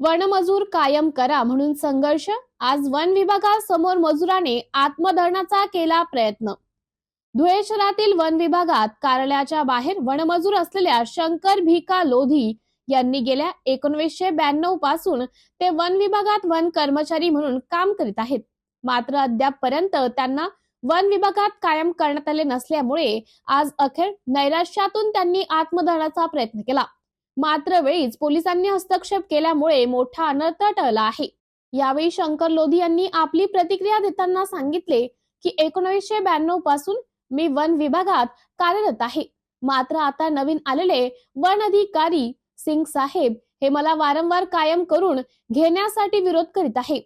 वनमजूर कायम करा म्हणून संघर्ष आज वन विभागासमोर मजुराने आत्मदहनाचा केला प्रयत्न. धुळे शहरातील वन विभागात कार्यालयाच्या बाहेर वनमजूर असलेल्या शंकर भिका लोधी यांनी गेल्या एकोणवीसशे ब्याण्णवपासून ते वन विभागात वन कर्मचारी म्हणून काम करीत आहेत. मात्र अद्यापपर्यंत त्यांना वन विभागात कायम करण्यात आले नसल्यामुळे आज अखेर नैराश्यातून त्यांनी आत्मदहनाचा प्रयत्न केला. मात्र वेळीच पोलिसांनी हस्तक्षेप केल्यामुळे मोठा अनर्थ टळला आहे. यावेळी शंकर लोधी यांनी आपली प्रतिक्रिया देताना सांगितले की एकोणीसशे ब्याण्णवपासून मी वन विभागात कार्यरत आहे. मात्र आता नवीन आलेले वन अधिकारी सिंग साहेब हे मला वारंवार कायम करून घेण्यासाठी विरोध करीत आहे.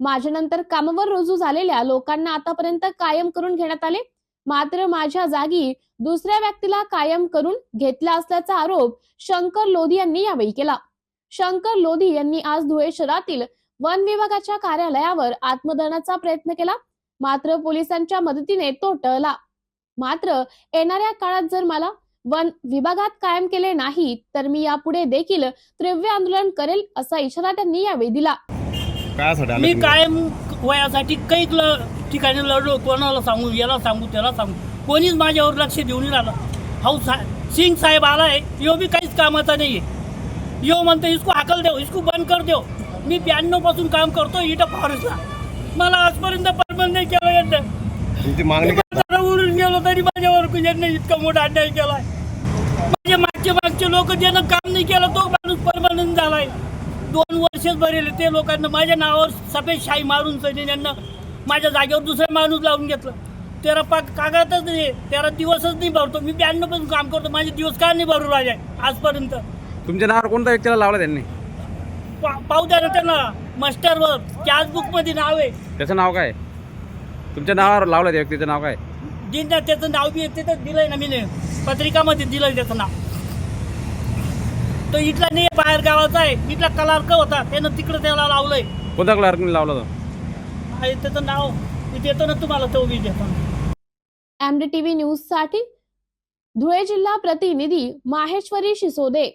माझ्यानंतर कामावर रुजू झालेल्या लोकांना आतापर्यंत कायम करून घेण्यात आले मात्र माझ्या जागी दुसऱ्या व्यक्तीला कायम करून घेतला असल्याचा आरोप शंकर लोधी यांनी यावेळी केला. शंकर लोधी यांनी आज धुळे शहरातील वन विभागाच्या कार्यालयावर आत्मदहनाचा प्रयत्न केला. मात्र पोलिसांच्या मदतीने तो टळला. मात्र येणाऱ्या काळात जर मला वन विभागात कायम केले नाही तर मी यापुढे देखील तीव्र आंदोलन करेल असा इशारा त्यांनी यावेळी दिला. मी? कायम वयासाठी काही ल ठिकाणी लढलो कोणाला सांगू याला सांगू त्याला सांगू. कोणीच माझ्यावर लक्ष देऊन राहिलं. हाऊ सा सिंग साहेब आलाय यो बी काहीच कामाचा नाही आहे यो म्हणतो इसको हाकल देव इसको बंद कर देव. मी ब्याण्णवपासून काम करतो इथं फॉरेस्टला मला आजपर्यंत परमनंट नाही केलं? म्हातारा उडून गेलो तरी माझ्यावर यांनी इतका मोठा अन्याय केलाय. माझे मागचे मागचे लोक ज्यानं काम नाही केलं तो माणूस परमनंट झालाय. दोन वर्षच भरेले ते लोकांना माझ्या नावावर सफेद शाही मारून सनी यांना माझ्या जागेवर दुसरा माणूस लावून घेतलं. तेरा पाक कागदच नाही तेरा दिवसच नाही भरतो. मी ब्याण्णवपासून काम करतो. माझे दिवस का नाही भरू राहिले आजपर्यंत? तुमच्या नावावर कोणत्या व्यक्तीला लावला त्यांनी? पा- पाहू द्या ना त्यांना. मास्टरवर बुकमध्ये नाव आहे. त्याचं नाव काय? तुमच्या नावावर लावलं त्या व्यक्तीचं नाव काय? जिंदा त्याचं नाव बी येते तर दिलंय ना मी पत्रिकामध्ये दिलंय त्याचं नाव. तो इथला नाही बाहेर गावाचा आहे. इथला कलार्क होता. त्यानं तिकडं त्याला लावलंय. कोणत्या क्लार्कने लावला तो? आहे त्याचं नाव मी देतो ना तुम्हाला तो बी देतो एमडी टीव्ही न्यूजसाठी धुळे जिल्हा प्रतिनिधी माहेश्वरी शिसोदे.